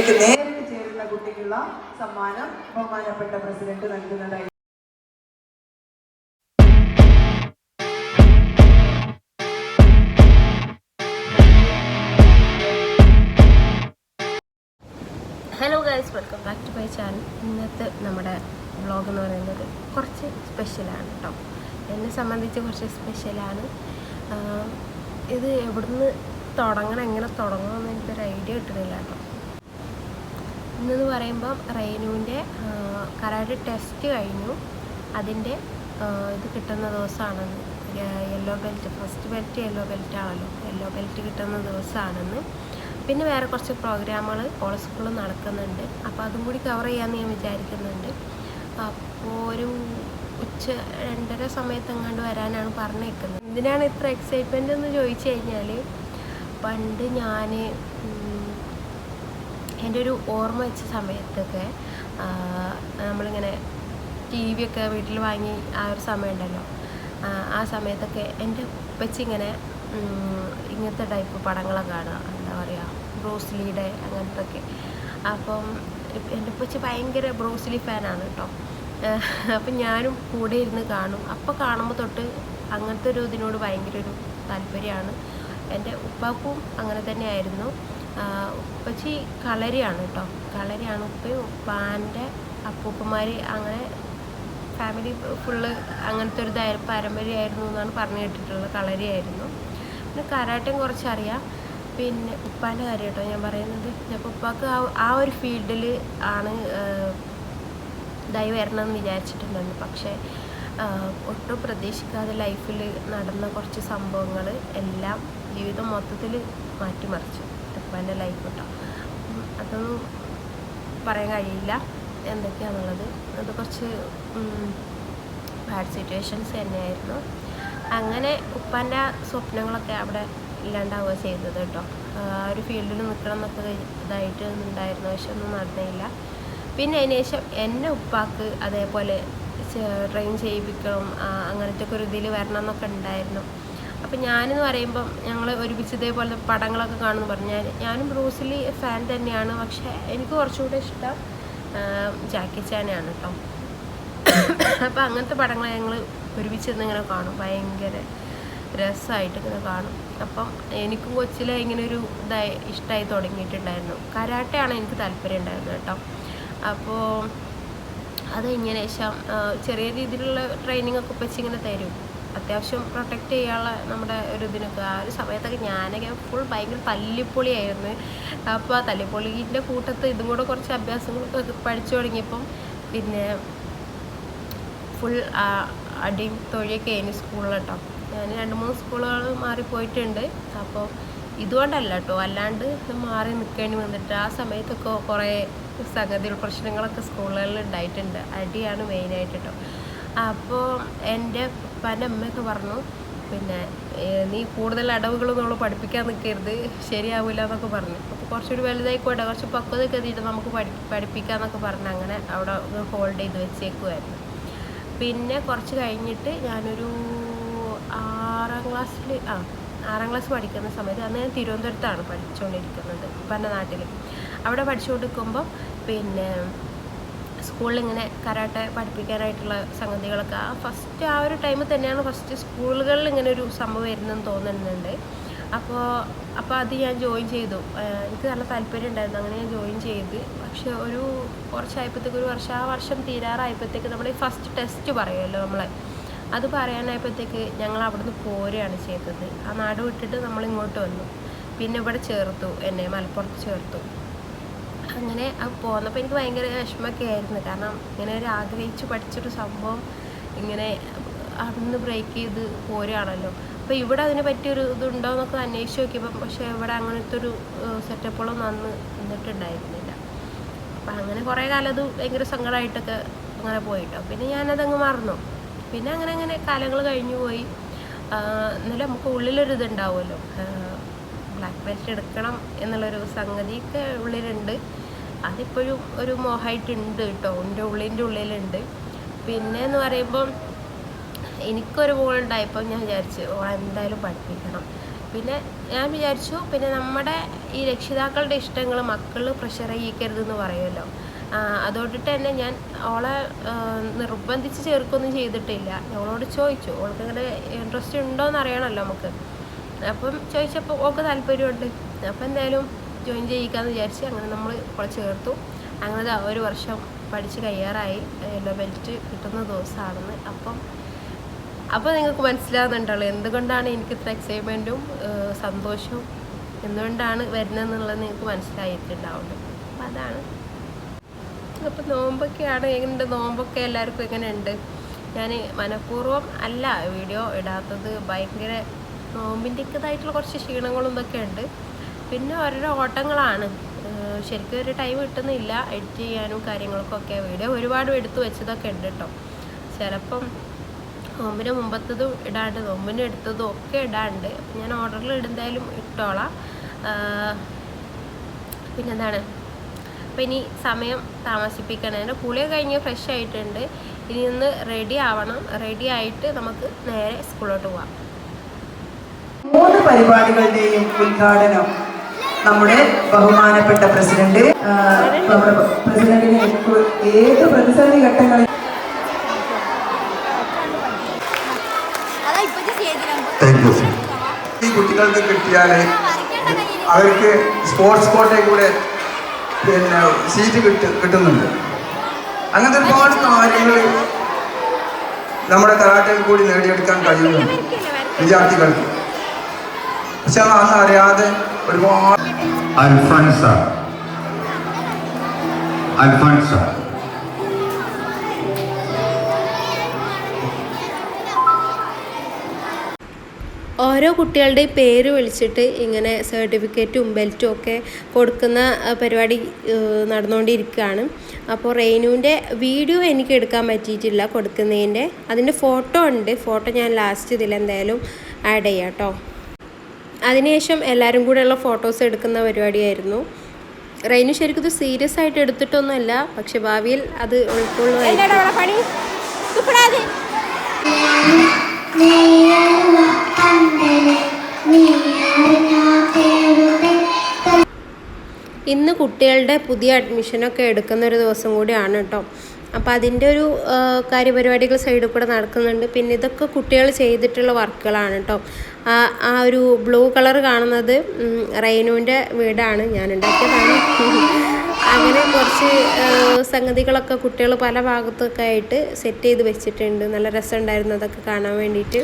വേദിയിലേക്ക് നേരിട്ട് ചേരുന്ന കുട്ടിക്കുള്ള സമ്മാനം ബഹുമാനപ്പെട്ട പ്രസിഡന്റ് നൽകുന്നതായി. Hello guys welcome back to my channel ഇന്നത്തെ നമ്മുടെ വ്ളോഗ് എന്ന് പറയുന്നത് കുറച്ച് സ്പെഷ്യലാണ് കേട്ടോ എന്നെ സംബന്ധിച്ച് കുറച്ച് സ്പെഷ്യലാണ് ഇത് എവിടുന്ന് തുടങ്ങണം എങ്ങനെ തുടങ്ങണമെന്ന് എനിക്കൊരു ഐഡിയ കിട്ടുന്നില്ല കേട്ടോ ഇന്നെന്ന് പറയുമ്പം റേനുവിന്റെ കരാട്ടെ ടെസ്റ്റ് കഴിഞ്ഞു. അതിന്റെ ഇത് കിട്ടുന്ന ദിവസമാണെന്ന്. Yellow belt first belt yellow belt ആണല്ലോ യെല്ലോ ബെൽറ്റ് കിട്ടുന്ന ദിവസമാണെന്ന്. പിന്നെ വേറെ കുറച്ച് പ്രോഗ്രാമുകൾ ഓൾ സ്കൂളിൽ നടക്കുന്നുണ്ട്. അപ്പോൾ അതും കൂടി കവർ ചെയ്യാമെന്ന് ഞാൻ വിചാരിക്കുന്നുണ്ട്. അപ്പോൾ ഒരു ഉച്ച രണ്ടര സമയത്ത് എങ്ങാണ്ട് വരാനാണ് പറഞ്ഞേക്കുന്നത്. എന്തിനാണ് ഇത്ര എക്സൈറ്റ്മെന്റ് എന്ന് ചോദിച്ചു കഴിഞ്ഞാൽ പണ്ട് ഞാൻ എന്റെ ഒരു ഓർമ്മ വെച്ച സമയത്തൊക്കെ നമ്മളിങ്ങനെ ടി വി ഒക്കെ വീട്ടിൽ വാങ്ങി ആ ഒരു സമയമുണ്ടല്ലോ. ആ, സമയത്തൊക്കെ എന്റെ ഉപ്പച്ചി ഇങ്ങനെ ഉം, ഇങ്ങനത്തെ ടൈപ്പ് പടങ്ങളൊക്കെ കാണുക. എന്താ പറയുക ബ്രൂസ്ലിയുടെ അങ്ങനത്തെ ഒക്കെ അപ്പം എന്റെ ഉപ്പച്ചി ഭയങ്കര ബ്രൂസ്ലി ഫാനാണ് കേട്ടോ. അപ്പം ഞാനും കൂടെ ഇരുന്ന് കാണും. അപ്പോൾ കാണുമ്പോൾ തൊട്ട് അങ്ങനത്തെ ഒരു ഇതിനോട് ഭയങ്കര ഒരു താല്പര്യമാണ്. എന്റെ ഉപ്പാക്കും അങ്ങനെ തന്നെയായിരുന്നു. ഉപ്പച്ചി കളരിയാണ് കേട്ടോ കളരിയാണ് ഉപ്പയും ഉപ്പാന്റെ അപ്പൂപ്പന്മാർ അങ്ങനെ ഫാമിലി ഫുള്ള് അങ്ങനത്തെ ഒരു പാരമ്പര്യമായിരുന്നു എന്നാണ് പറഞ്ഞു കേട്ടിട്ടുള്ളത്. കളരിയായിരുന്നു. പിന്നെ കരാട്ടയും കുറച്ചറിയാം. പിന്നെ ഉപ്പാന്റെ കാര്യം കേട്ടോ ഞാൻ പറയുന്നത്. അപ്പോൾ ഉപ്പാക്ക് ആ ഒരു ഫീൽഡിൽ ആണ് ഇതായി വരണം എന്ന് വിചാരിച്ചിട്ടുണ്ടായിരുന്നു. പക്ഷേ ഒട്ടും പ്രതീക്ഷിക്കാതെ ലൈഫിൽ നടന്ന കുറച്ച് സംഭവങ്ങൾ എല്ലാം ജീവിതം മൊത്തത്തിൽ മാറ്റിമറിച്ചു. ഉപ്പാന്റെ ലൈഫ് കേട്ടോ അതൊന്നും പറയാൻ കഴിയില്ല. എന്തൊക്കെയാണെന്നുള്ളത് അത് കുറച്ച് ബാഡ് സിറ്റുവേഷൻസ് തന്നെയായിരുന്നു. അങ്ങനെ ഉപ്പാന്റെ സ്വപ്നങ്ങളൊക്കെ അവിടെ ഇല്ലാണ്ടാവുക ചെയ്തത് കേട്ടോ. ഒരു ഫീൽഡിൽ നിൽക്കണം എന്നൊക്കെ ഇതായിട്ട് ഉണ്ടായിരുന്നു. പക്ഷെ ഒന്നും നടന്നില്ല. പിന്നെ അതിന് ശേഷം എന്റെ ഉപ്പാക്ക് അതേപോലെ ട്രെയിൻ ചെയ്യിപ്പിക്കണം അങ്ങനത്തെ ഒക്കെ ഒരു ഇതിൽ വരണം എന്നൊക്കെ ഉണ്ടായിരുന്നു. അപ്പം ഞാനെന്ന് പറയുമ്പം ഞങ്ങൾ ഒരുമിച്ച് ഇതേപോലെ പടങ്ങളൊക്കെ കാണുമെന്ന് പറഞ്ഞാൽ ഞാനും ബ്രൂസിലി ഫാൻ തന്നെയാണ്. പക്ഷേ എനിക്ക് കുറച്ചുകൂടെ ഇഷ്ടം ജാക്കി ചാനെയാണ് കേട്ടോ അപ്പം അങ്ങനത്തെ പടങ്ങൾ ഞങ്ങൾ ഒരുമിച്ചിരുന്ന് ഇങ്ങനെ കാണും. ഭയങ്കര രസമായിട്ട് ഇങ്ങനെ കാണും. അപ്പം എനിക്കും കൊച്ചിലെ ഇങ്ങനെ ഒരു ഇതായി ഇഷ്ടമായി തുടങ്ങിയിട്ടുണ്ടായിരുന്നു. കരാട്ടയാണ് എനിക്ക് താല്പര്യം ഉണ്ടായിരുന്നത് കേട്ടോ. അപ്പോൾ അത് ഇങ്ങനെ ചെറിയ രീതിയിലുള്ള ട്രെയിനിങ് ഒക്കെ വെച്ച് ഇങ്ങനെ തരും. അത്യാവശ്യം പ്രൊട്ടക്റ്റ് ചെയ്യാനുള്ള നമ്മുടെ ഒരു ഇതിനൊക്കെ. ആ ഒരു സമയത്തൊക്കെ ഞാനൊക്കെ ഫുൾ ഭയങ്കര തല്ലിപ്പൊളിയായിരുന്നു. അപ്പോൾ ആ തല്ലിപ്പൊളിന്റെ കൂട്ടത്ത് ഇതും കൂടെ കുറച്ച് അഭ്യാസങ്ങളൊക്കെ പഠിച്ചു തുടങ്ങിയപ്പം പിന്നെ ഫുൾ അടിയും തൊഴിയൊക്കെ ആയിരുന്നു സ്കൂളിൽ കേട്ടോ ഞാൻ രണ്ട് മൂന്ന് സ്കൂളുകൾ മാറിപ്പോയിട്ടുണ്ട് അപ്പോൾ ഇതുകൊണ്ടല്ല കേട്ടോ അല്ലാണ്ട് മാറി നിൽക്കേണ്ടി വന്നിട്ട് ആ സമയത്തൊക്കെ കുറേ സംഗതി പ്രശ്നങ്ങളൊക്കെ സ്കൂളുകളിൽ ഉണ്ടായിട്ടുണ്ട്. അടിയാണ് മെയിനായിട്ട് കേട്ടോ അപ്പോൾ എന്റെ പല അമ്മയൊക്കെ പറഞ്ഞു പിന്നെ നീ കൂടുതൽ അടവുകളൊന്നും നമ്മൾ പഠിപ്പിക്കാൻ നിൽക്കരുത് ശരിയാവില്ല എന്നൊക്കെ പറഞ്ഞു. അപ്പോൾ കുറച്ചുകൂടി വലുതായിക്കോട്ടെ കുറച്ച് പക്വതയൊക്കെ എത്തിയിട്ട് നമുക്ക് പഠി പഠിപ്പിക്കാമെന്നൊക്കെ പറഞ്ഞ് അങ്ങനെ അവിടെ ഹോൾഡ് ചെയ്ത് വെച്ചേക്കുമായിരുന്നു പിന്നെ കുറച്ച് കഴിഞ്ഞിട്ട് ഞാനൊരു ആറാം ക്ലാസ്സിൽ ആ ആറാം ക്ലാസ് പഠിക്കുന്ന സമയത്ത് അന്ന് ഞാൻ തിരുവനന്തപുരത്താണ് പഠിച്ചുകൊണ്ടിരിക്കുന്നത് പന്ന നാട്ടിൽ അവിടെ പഠിച്ചുകൊണ്ടിരിക്കുമ്പോൾ പിന്നെ സ്കൂളിൽ ഇങ്ങനെ കരാട്ടെ പഠിപ്പിക്കാനായിട്ടുള്ള സംഗതികളൊക്കെ. ആ ഫസ്റ്റ് ആ ഒരു ടൈമിൽ തന്നെയാണ് ഫസ്റ്റ് സ്കൂളുകളിൽ ഇങ്ങനെ ഒരു സംഭവം വരുന്നതെന്ന് തോന്നുന്നുണ്ട്. അപ്പോൾ അപ്പോൾ അത് ഞാൻ ജോയിൻ ചെയ്തു. എനിക്ക് നല്ല താല്പര്യം ഉണ്ടായിരുന്നു. അങ്ങനെ ഞാൻ ജോയിൻ ചെയ്ത്. പക്ഷേ ഒരു കുറച്ചായപ്പോഴത്തേക്ക് ഒരു വർഷം ആ വർഷം തീരാറായപ്പോഴത്തേക്ക് ഈ ഫസ്റ്റ് ടെസ്റ്റ് പറയുമല്ലോ നമ്മളെ. അത് പറയാനായപ്പോഴത്തേക്ക് ഞങ്ങൾ അവിടുന്ന് പോരുകയാണ് ചെയ്തത്. ആ നാട് വിട്ടിട്ട് നമ്മൾ ഇങ്ങോട്ട് വന്നു. പിന്നെ ഇവിടെ ചേർത്തു എന്നെ മലപ്പുറത്ത് ചേർത്തു. അങ്ങനെ പോന്നപ്പോൾ എനിക്ക് ഭയങ്കര വിഷമമൊക്കെ ആയിരുന്നു. കാരണം ഇങ്ങനെ ഒരു ആഗ്രഹിച്ച് പഠിച്ചൊരു സംഭവം ഇങ്ങനെ അവിടുന്ന് ബ്രേക്ക് ചെയ്ത് പോരുകയാണല്ലോ അപ്പോൾ ഇവിടെ അതിനെ പറ്റിയൊരു ഇതുണ്ടോ എന്നൊക്കെ അന്വേഷിച്ച് നോക്കിയപ്പം പക്ഷേ ഇവിടെ അങ്ങനത്തെ ഒരു സെറ്റപ്പുകളൊന്നും അന്ന് നിന്നിട്ടുണ്ടായിരുന്നില്ല. അപ്പം അങ്ങനെ കുറേ കാലം അത് ഭയങ്കര സങ്കടമായിട്ടൊക്കെ അങ്ങനെ പോയിട്ടോ. പിന്നെ ഞാനതങ്ങ് മറന്നു. പിന്നെ അങ്ങനെ അങ്ങനെ കാലങ്ങൾ കഴിഞ്ഞു പോയി. എന്നാലും നമുക്ക് ഉള്ളിലൊരു ഇതുണ്ടാവുമല്ലോ ബ്ലാക്ക് ബെൽറ്റ് എടുക്കണം എന്നുള്ളൊരു സംഗതിയൊക്കെ ഉള്ളിലുണ്ട്. അതിപ്പോഴും ഒരു മോഹമായിട്ടുണ്ട് കേട്ടോ. എന്റെ ഉള്ളിന്റെ ഉള്ളിലുണ്ട്. പിന്നെ എന്ന് പറയുമ്പം എനിക്കൊരു മോളുണ്ടായപ്പോൾ ഞാൻ വിചാരിച്ചു ഓ എന്തായാലും പഠിപ്പിക്കണം. പിന്നെ ഞാൻ വിചാരിച്ചു പിന്നെ നമ്മുടെ ഈ രക്ഷിതാക്കളുടെ ഇഷ്ടങ്ങൾ മക്കൾ പ്രഷർ ചെയ്യിക്കരുതെന്ന് പറയുമല്ലോ. അതുകൊണ്ടിട്ട് തന്നെ ഞാൻ അവളെ നിർബന്ധിച്ച് ചേർക്കൊന്നും ചെയ്തിട്ടില്ല. അവളോട് ചോദിച്ചു അവൾക്ക് ഇങ്ങനെ ഇൻട്രസ്റ്റ് ഉണ്ടോയെന്ന് അറിയണമല്ലോ നമുക്ക്. അപ്പം ചോദിച്ചപ്പോൾ ഓക്കെ താല്പര്യമുണ്ട്. അപ്പം എന്തായാലും ജോയിൻ ചെയ്യിക്കാമെന്ന് വിചാരിച്ച് അങ്ങനെ നമ്മൾ കുറച്ച് ചേർത്തു. അങ്ങനെ ഒരു വർഷം പഠിച്ച് കയ്യാറായി. യെല്ലോ ബെൽറ്റ് കിട്ടുന്ന ദിവസമാണെന്ന്. അപ്പം അപ്പോൾ നിങ്ങൾക്ക് മനസ്സിലാകുന്നുണ്ടല്ലോ എന്തുകൊണ്ടാണ് എനിക്ക് ഇത്ര എക്സൈറ്റ്മെന്റും സന്തോഷവും എന്തുകൊണ്ടാണ് വരുന്നതെന്നുള്ളത് നിങ്ങൾക്ക് മനസ്സിലായിട്ടുണ്ടാവുള്ളൂ. അപ്പം അതാണ്. അപ്പോൾ നോമ്പൊക്കെയാണ് എങ്ങനെയുണ്ട്? നോമ്പൊക്കെ എല്ലാവർക്കും എങ്ങനെയുണ്ട്? ഞാൻ മനഃപൂർവം അല്ല വീഡിയോ ഇടാത്തത് ഭയങ്കര നോമ്പിന്റെതായിട്ടുള്ള കുറച്ച് ക്ഷീണങ്ങളും ഇതൊക്കെ ഉണ്ട് പിന്നെ ഓരോരോ ഓട്ടങ്ങളാണ്. ശരിക്കും ഒരു ടൈം കിട്ടുന്നില്ല. എഡിറ്റ് ചെയ്യാനും കാര്യങ്ങൾക്കൊക്കെ വീഡിയോ ഒരുപാട് എടുത്തു വെച്ചതൊക്കെ ഉണ്ട് കേട്ടോ ചിലപ്പം നോമ്പിന് മുമ്പത്തതും ഇടാണ്ട് നോമ്പിന് എടുത്തതും ഒക്കെ ഇടാണ്ട്. ഞാൻ ഓർഡറിൽ ഇടുന്നതായാലും ഇട്ടോളാം. പിന്നെന്താണ്? അപ്പം ഇനി സമയം താമസിപ്പിക്കണം. എന്റെ കുളിയൊക്കെ കഴിഞ്ഞ് ഫ്രഷ് ആയിട്ടുണ്ട്. ഇനി ഒന്ന് റെഡി ആവണം. റെഡി ആയിട്ട് നമുക്ക് നേരെ സ്കൂളിലോട്ട് പോവാം. പരിപാടികളുടെയും ഉദ്ഘാടനം നമ്മുടെ ബഹുമാനപ്പെട്ട പ്രസിഡന്റ് നമ്മുടെ പ്രസിഡന്റിനെ ഏത് പ്രതിസന്ധി ഘട്ടങ്ങളിൽ ഈ കുട്ടികൾക്ക് കിട്ടിയാൽ അവർക്ക് സ്പോർട്സ് കോട്ടയിൽ കൂടെ പിന്നെ സീറ്റ് കിട്ട് കിട്ടുന്നുണ്ട്. അങ്ങനത്തെ ഒരുപാട് കാര്യങ്ങൾ നമ്മുടെ കരാട്ടയിൽ കൂടി നേടിയെടുക്കാൻ കഴിയുന്നുണ്ട് വിദ്യാർത്ഥികൾക്ക്. പക്ഷെ അത് അന്ന് അറിയാതെ ഒരുപാട് അൽഫൻസ. അൽഫൻസ. ഓരോ കുട്ടികളുടെ പേര് വിളിച്ചിട്ട് ഇങ്ങനെ സർട്ടിഫിക്കറ്റും ബെൽറ്റും ഒക്കെ കൊടുക്കുന്ന പരിപാടി നടന്നുകൊണ്ടിരിക്കുകയാണ്. അപ്പോൾ റെയിനുവിന്റെ വീഡിയോ എനിക്ക് എടുക്കാൻ പറ്റിയിട്ടില്ല കൊടുക്കുന്നതിന്റെ. അതിന്റെ ഫോട്ടോ ഉണ്ട്. ഫോട്ടോ ഞാൻ ലാസ്റ്റ് ഇതിൽ എന്തായാലും ആഡ് ചെയ്യാം കേട്ടോ. അതിനുശേഷം എല്ലാവരും കൂടെയുള്ള ഫോട്ടോസ് എടുക്കുന്ന പരിപാടിയായിരുന്നു. റെയിനു ശരിക്കും ഇത് സീരിയസ് ആയിട്ട് എടുത്തിട്ടൊന്നുമല്ല പക്ഷെ ഭാവിയിൽ അത് ഇന്ന് കുട്ടികളുടെ പുതിയ അഡ്മിഷനൊക്കെ എടുക്കുന്ന ഒരു ദിവസം കൂടിയാണ് കേട്ടോ. അപ്പോൾ അതിന്റെ ഒരു കാര്യപരിപാടികൾ സൈഡിൽ കൂടെ നടക്കുന്നുണ്ട്. പിന്നെ ഇതൊക്കെ കുട്ടികൾ ചെയ്തിട്ടുള്ള വർക്കുകളാണ് കേട്ടോ. ആ ഒരു ബ്ലൂ കളർ കാണുന്നത് റൈനുവിന്റെ വീടാണ് ഞാൻ ഉണ്ടാക്കിയതാണ്. അങ്ങനെ കുറച്ച് സംഗതികളൊക്കെ കുട്ടികൾ പല ഭാഗത്തൊക്കെ ആയിട്ട് സെറ്റ് ചെയ്ത് വെച്ചിട്ടുണ്ട്. നല്ല രസമുണ്ടായിരുന്നു അതൊക്കെ കാണാൻ വേണ്ടിയിട്ട്.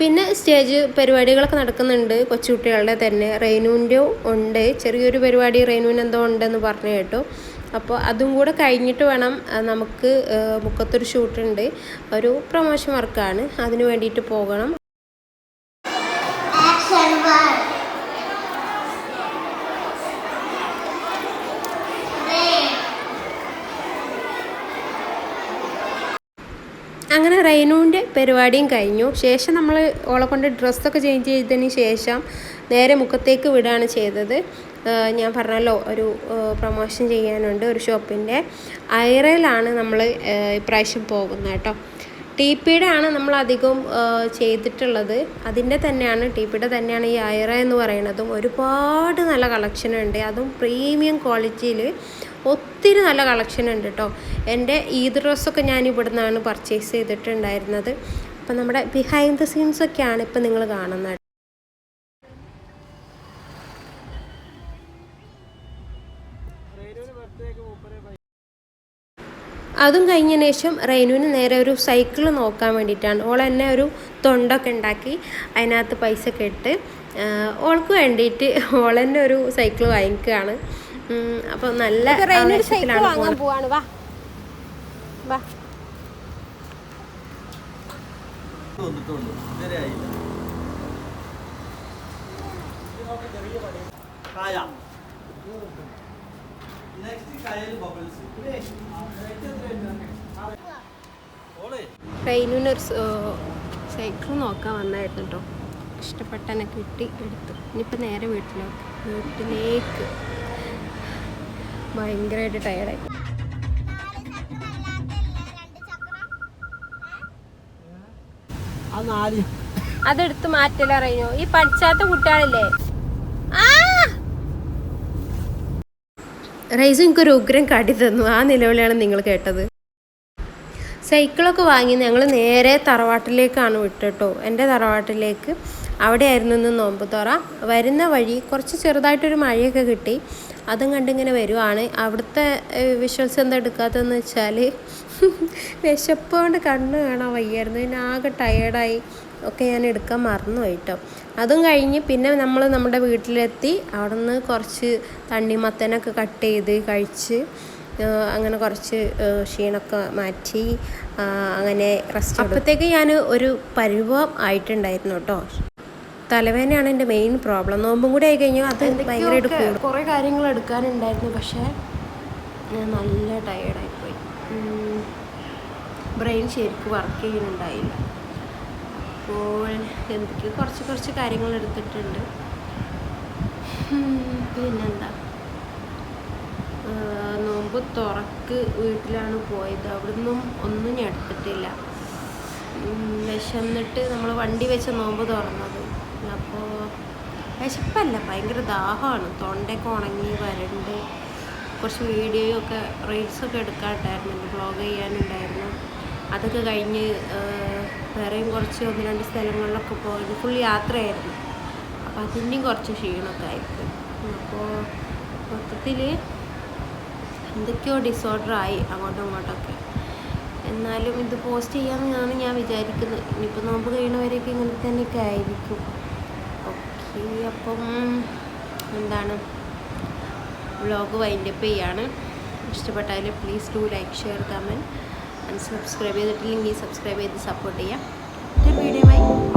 പിന്നെ സ്റ്റേജ് പരിപാടികളൊക്കെ നടക്കുന്നുണ്ട് കൊച്ചുകുട്ടികളുടെ തന്നെ. റൈനുവിന്റെ ഉണ്ട്. ചെറിയൊരു പരിപാടി റെയിനുവിന് എന്തോ ഉണ്ടെന്ന് പറഞ്ഞു കേട്ടു. അപ്പോൾ അതും കൂടെ കഴിഞ്ഞിട്ട് വേണം നമുക്ക് മുക്കത്തൊരു ഷൂട്ടുണ്ട്. ഒരു പ്രൊമോഷൻ വർക്കാണ് അതിന് വേണ്ടിയിട്ട് പോകണം. അങ്ങനെ റെയിനുവിന്റെ പരിപാടിയും കഴിഞ്ഞു. ശേഷം നമ്മൾ ഓളെ കൊണ്ട് ഡ്രസ്സൊക്കെ ചേഞ്ച് ചെയ്തതിന് ശേഷം നേരെ മുഖത്തേക്ക് വിടുകയാണ് ചെയ്തത്. ഞാൻ പറഞ്ഞല്ലോ ഒരു പ്രൊമോഷൻ ചെയ്യാനുണ്ട് ഒരു ഷോപ്പിന്റെ ഐറയിലാണ് നമ്മൾ ഇപ്രാവശ്യം പോകുന്നത് കേട്ടോ. ടി പിയുടെ ആണ് നമ്മൾ അധികം ചെയ്തിട്ടുള്ളത്. അതിന്റെ തന്നെയാണ് ടി പിയുടെ തന്നെയാണ് ഈ ഐറ എന്ന് പറയുന്നതും. ഒരുപാട് നല്ല കളക്ഷൻ ഉണ്ട്. അതും പ്രീമിയം ക്വാളിറ്റിയിൽ ഒത്തിരി നല്ല കളക്ഷൻ ഉണ്ട് കേട്ടോ. എന്റെ ഈദ് ഡ്രസ്സൊക്കെ ഞാൻ ഇവിടെ നിന്നാണ് പർച്ചേസ് ചെയ്തിട്ടുണ്ടായിരുന്നത്. അപ്പം നമ്മുടെ ബിഹൈൻഡ് ദ സീൻസൊക്കെയാണ് ഇപ്പം നിങ്ങൾ കാണുന്നത് അതും കഴിഞ്ഞതിന് ശേഷം റെയിനുവിന് നേരെ ഒരു സൈക്കിൾ നോക്കാൻ വേണ്ടിയിട്ടാണ്. ഓൾ എന്നെ ഒരു തൊണ്ടൊക്കെ ഉണ്ടാക്കി അതിനകത്ത് പൈസ ഒക്കെ ഇട്ട് ഓൾക്ക് വേണ്ടിയിട്ട് ഓൾ തന്നെ ഒരു സൈക്കിൾ വാങ്ങിക്കുകയാണ്. അപ്പോൾ നല്ല ആവേശത്തിലാണ് വാങ്ങാൻ പോവാണ്. വാ. വാ. റെയിനുവിനൊരു സൈക്കിൾ നോക്കാൻ വന്നായിരുന്നു കേട്ടോ ഇഷ്ടപ്പെട്ടനെ കിട്ടി എടുത്തു. ഇനിയിപ്പോൾ നേരെ വീട്ടിലേക്ക് വീട്ടിലേക്ക്. ഭയങ്കരമായിട്ട് ടയർഡായി അതെടുത്ത് മാറ്റലറിയോ ഈ പഠിച്ചാത്ത കുട്ടികളില്ലേ ആ റൈസ് എനിക്കൊരു ഉഗ്രം കടി തന്നു. ആ നിലവിളിയാണ് നിങ്ങൾ കേട്ടത്. സൈക്കിളൊക്കെ വാങ്ങി ഞങ്ങൾ നേരെ തറവാട്ടിലേക്കാണ് വിട്ടിട്ടോ. എന്റെ തറവാട്ടിലേക്ക് അവിടെയായിരുന്നു ഇന്ന് നോമ്പ് തുറ. വരുന്ന വഴി കുറച്ച് ചെറുതായിട്ടൊരു മഴയൊക്കെ കിട്ടി. അതും കണ്ടിങ്ങനെ വരുവാണ്. അവിടുത്തെ വിഷ്വൽസ് എന്താ എടുക്കാത്തതെന്ന് വെച്ചാൽ കൊണ്ട് കണ്ണ് കാണാൻ വയ്യായിരുന്നു. പിന്നെ ആകെ ടയേർഡായി ഒക്കെ ഞാൻ എടുക്കാൻ മറന്നു പോയിട്ടോ അതും കഴിഞ്ഞ് പിന്നെ നമ്മൾ നമ്മുടെ വീട്ടിലെത്തി അവിടെ നിന്ന് കുറച്ച് തണ്ണിമത്തനൊക്കെ കട്ട് ചെയ്ത് കഴിച്ച് അങ്ങനെ കുറച്ച് ക്ഷീണമൊക്കെ മാറ്റി അങ്ങനെ റെസ്റ്റ് അപ്പോഴത്തേക്ക് ഞാൻ ഒരു പരിഭവം ആയിട്ടുണ്ടായിരുന്നു കേട്ടോ തലവേദനയാണ് എന്റെ മെയിൻ പ്രോബ്ലം നോമ്പും കൂടി ആയി കഴിഞ്ഞാൽ അത് ഭയങ്കരമായിട്ട് കുറേ കാര്യങ്ങൾ എടുക്കാനുണ്ടായിരുന്നു പക്ഷേ ഞാൻ നല്ല ടയേർഡായിപ്പോയി ബ്രെയിൻ ശരിക്കും വർക്ക് ചെയ്യുന്നുണ്ടായില്ല. അപ്പോൾ എന്തൊക്കെയോ കുറച്ച് കുറച്ച് കാര്യങ്ങൾ എടുത്തിട്ടുണ്ട്. പിന്നെന്താ? നോമ്പ് തുറക്ക് വീട്ടിലാണ് പോയത്. അവിടുന്നും ഒന്നും ഞാൻ എടുത്തിട്ടില്ല. വിശന്നിട്ട് നമ്മൾ വണ്ടി വെച്ച നോമ്പ് തുറന്നത്. അപ്പോൾ വിശപ്പല്ല ഭയങ്കര ദാഹമാണ്. തൊണ്ടയൊക്കെ ഉണങ്ങി വരണ്ട്. കുറച്ച് വീഡിയോ ഒക്കെ റീൽസൊക്കെ എടുക്കാട്ടായിരുന്നു ബ്ലോഗ് ചെയ്യാനുണ്ടായിരുന്നു. അതൊക്കെ കഴിഞ്ഞ് കുറച്ച് ഒന്ന് രണ്ട് സ്ഥലങ്ങളിലൊക്കെ പോയത്. ഫുൾ യാത്രയായിരുന്നു. അപ്പോൾ അതിന്റെയും കുറച്ച് ക്ഷീണമൊക്കെ ആയിപ്പോയി അപ്പോൾ മൊത്തത്തിൽ എന്തൊക്കെയോ ഡിസോർഡർ ആയി അങ്ങോട്ടും ഇങ്ങോട്ടൊക്കെ. എന്നാലും ഇത് പോസ്റ്റ് ചെയ്യാമെന്നാണ് ഞാൻ വിചാരിക്കുന്നത്. ഇനിയിപ്പോൾ നോമ്പ് കഴിയണവരെയൊക്കെ ഇങ്ങനെ തന്നെയൊക്കെ ആയിരിക്കും. ഓക്കെ അപ്പം എന്താണ്? വ്ളോഗ് വൈൻഡപ്പ് ചെയ്യാണ്. ഇഷ്ടപ്പെട്ടാൽ please do like share comment and subscribe ചെയ്തിട്ടില്ലെങ്കിൽ സബ്സ്ക്രൈബ് ചെയ്ത് സപ്പോർട്ട് ചെയ്യാം. മറ്റൊരു വീഡിയോ